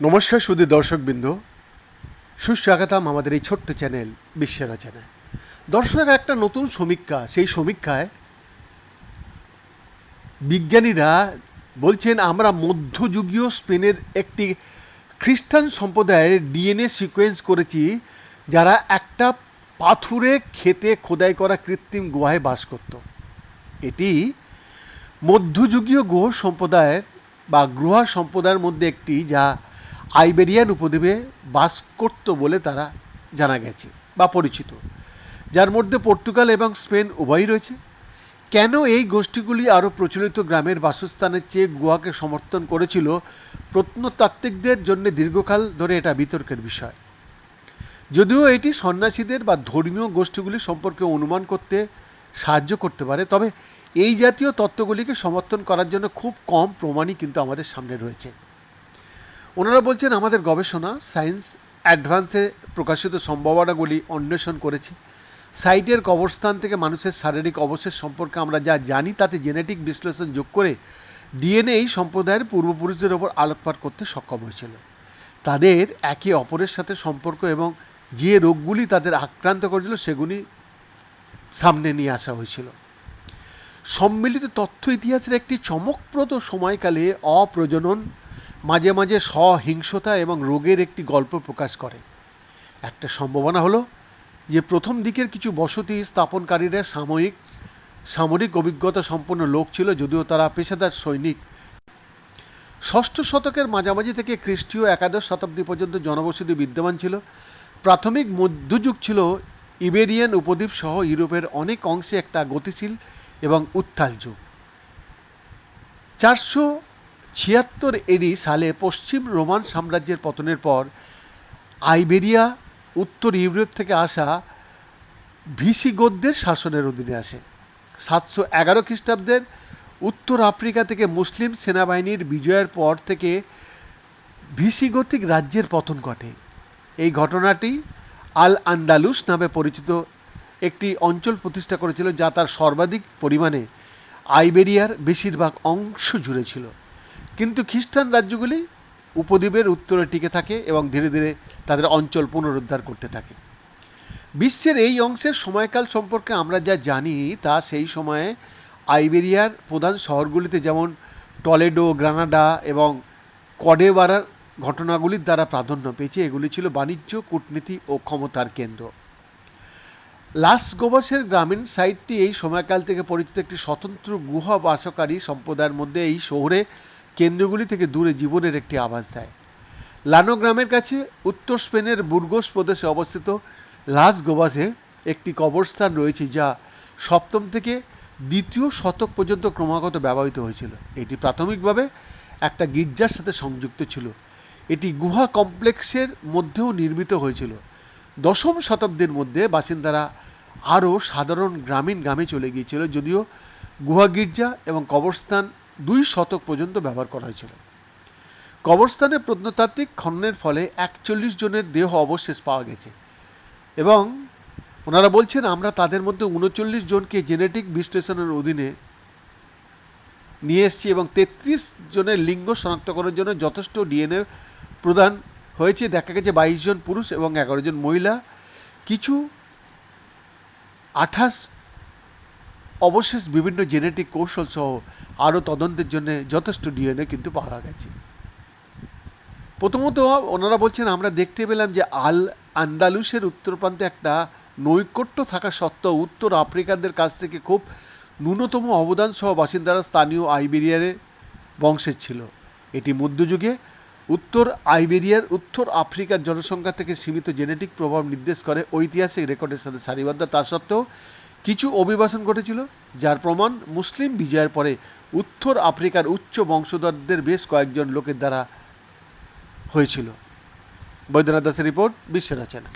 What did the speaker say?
নমস্কার সুদী দর্শকবৃন্দ। সুস্বাগতম আমাদের এই ছোট্ট চ্যানেল বিশ্বের চ্যানেল দর্শক, একটা নতুন সমীক্ষা, সেই সমীক্ষায় বিজ্ঞানীরা বলছেন, আমরা মধ্যযুগীয় স্পেনের একটি খ্রিস্টান সম্প্রদায়ের ডিএনএ সিকোয়েন্স করেছি, যারা একটা পাথুরে খেতে খোদাই করা কৃত্রিম গুহায় বাস করত। এটি মধ্যযুগীয় গ্রহ সম্প্রদায়ের বা গ্রহা সম্প্রদায়ের মধ্যে একটি যা আইবেরিয়ান উপদ্বীপে বাস করত বলে তারা জানা গেছে বা পরিচিত। যার মধ্যে পর্তুগাল এবং স্পেন উভয়ই রয়েছে। কেন এই গোষ্ঠীগুলি আরও প্রচলিত গ্রামের বাসস্থানের চেয়ে গুহাকে সমর্থন করেছিল প্রত্নতাত্ত্বিকদের জন্য দীর্ঘকাল ধরে এটা বিতর্কের বিষয়। যদিও এটি সন্ন্যাসীদের বা ধর্মীয় গোষ্ঠীগুলি সম্পর্কে অনুমান করতে সাহায্য করতে পারে। তবে এই জাতীয় তত্ত্বগুলিকে সমর্থন করার জন্য খুব কম প্রমাণই কিন্তু আমাদের সামনে রয়েছে। ওনারা বলছেন, আমাদের গবেষণা, সায়েন্স অ্যাডভান্সে প্রকাশিত সম্ভাবনাগুলি অন্বেষণ করেছি। সাইটের কবরস্থান থেকে মানুষের শারীরিক অবশেষ সম্পর্কে আমরা যা জানি, তাতে জেনেটিক বিশ্লেষণ যোগ করে ডিএনএ এই সম্প্রদায়ের পূর্বপুরুষদের ওপর আলোকপাত করতে সক্ষম হয়েছিল। তাদের একে অপরের সাথে সম্পর্ক এবং যে রোগগুলি তাদের আক্রান্ত করেছিল, সেগুলি সামনে নিয়ে আসা হয়েছিল। সম্মিলিত তথ্য ইতিহাসের একটি চমকপ্রদ সময়কালে অপ্রজনন, মাঝে মাঝে সহিংসতা এবং রোগের একটি গল্প প্রকাশ করে। একটা সম্ভাবনা হলো যে প্রথম দিকের কিছু বসতি স্থাপনকারীরা সাময়িক, সামরিক অভিজ্ঞতা সম্পন্ন লোক ছিল, যদিও তারা পেশাদার সৈনিক। ষষ্ঠ শতকের মাঝামাঝি থেকে খ্রিস্টীয় একাদশ শতাব্দী পর্যন্ত জনবসতি বিদ্যমান ছিল। প্রাথমিক মধ্যযুগ ছিল ইবেরিয়ান উপদ্বীপ সহ ইউরোপের অনেক অংশে একটা গতিশীল এবং উত্তাল যুগ। চারশো ছিয়াত্তর এডি সালে পশ্চিম রোমান সাম্রাজ্যের পতনের পর আইবেরিয়া, উত্তর ইউরোপ থেকে আসা ভিসিগোদদের শাসনের অধীনে আসে। সাতশো এগারো খ্রিস্টাব্দের উত্তর আফ্রিকা থেকে মুসলিম সেনাবাহিনীর বিজয়ের পর থেকে ভিসিগতিক রাজ্যের পতন ঘটে। এই ঘটনাটি আল আন্দালুস নামে পরিচিত একটি অঞ্চল প্রতিষ্ঠা করেছিল যা তার সর্বাধিক পরিমাণে আইবেরিয়ার বেশিরভাগ অংশ জুড়ে ছিল। কিন্তু খ্রিস্টান রাজ্যগুলি উপদ্বীপের উত্তরে টিকে থাকে এবং ধীরে ধীরে তাদের অঞ্চল পুনরুদ্ধার করতে থাকে। বিশ্বের এই অংশের সময়কাল সম্পর্কে আমরা যা জানি তা সেই সময়ে আইবেরিয়ার প্রধান শহরগুলিতে যেমন টলেডো, গ্রানাডা এবং কডেবারার ঘটনাগুলির দ্বারা প্রাধান্য পেয়েছে এগুলি ছিল বাণিজ্য, কূটনীতি ও ক্ষমতার কেন্দ্র। লাস গোবাসের গ্রামীণ সাইটটি এই সময়কাল থেকে পরিচিত একটি স্বতন্ত্র গুহা বাসকারী সম্প্রদায়ের মধ্যে এই শহরে কেন্দ্রগুলি থেকে দূরে জীবনের একটি আভাস দেয়। লানো গ্রামের কাছে উত্তর স্পেনের বুর্গোস প্রদেশে অবস্থিত লাস গোবাসে একটি কবরস্থান রয়েছে যা সপ্তম থেকে দ্বিতীয় শতক পর্যন্ত ক্রমাগত ব্যবহৃত হয়েছিল। এটি প্রাথমিকভাবে একটা গির্জার সাথে সংযুক্ত ছিল। এটি গুহা কমপ্লেক্সের মধ্যেও নির্মিত হয়েছিল। দশম শতাব্দীর মধ্যে বাসিন্দারা আরও সাধারণ গ্রামীণ গ্রামে চলে গিয়েছিল, যদিও গুহা গির্জা এবং কবরস্থান দুই শতক পর্যন্ত ব্যবহার করা হয়েছিল। কবরস্থানে প্রত্নতাত্ত্বিক খননের ফলে একচল্লিশ জনের দেহ অবশেষ পাওয়া গেছে এবং ওনারা বলছেন, আমরা তাদের মধ্যে উনচল্লিশ জনকে জেনেটিক বিশ্লেষণের অধীনে নিয়ে এসেছি এবং তেত্রিশ জনের লিঙ্গ শনাক্তকরণের জন্য যথেষ্ট ডিএনএ প্রদান হয়েছে দেখা গেছে বাইশ জন পুরুষ এবং এগারো জন মহিলা। কিছু আঠাশ অবশেষ বিভিন্ন জেনেটিক কৌশল সহ আরও তদন্তের জন্য যথেষ্ট ডিএনএ কিন্তু পাওয়া গেছে। প্রথমত ওনারা বলছেন, আমরা দেখতে পেলাম যে আল আন্দালুসের উত্তর প্রান্তে একটা নৈকট্য থাকা সত্ত্বেও উত্তর আফ্রিকানদের কাছ থেকে খুব ন্যূনতম অবদান সহ বাসিন্দারা স্থানীয় আইবেরিয়ানের বংশের ছিল। এটি মধ্যযুগে উত্তর আইবেরিয়ার উত্তর আফ্রিকার জনসংখ্যা থেকে সীমিত জেনেটিক প্রভাব নির্দেশ করে ঐতিহাসিক রেকর্ডের সাথে সারিবদ্ধ। তা সত্ত্বেও কিছু অভিবাসন ঘটেছিল, যার প্রমাণ মুসলিম বিজয়ের পরে উত্তর আফ্রিকার উচ্চ বংশধরদের বেশ কয়েকজন লোকের দ্বারা হয়েছিল। বৈদ্যনাথ দাসের রিপোর্ট বিশ্বের রচনা।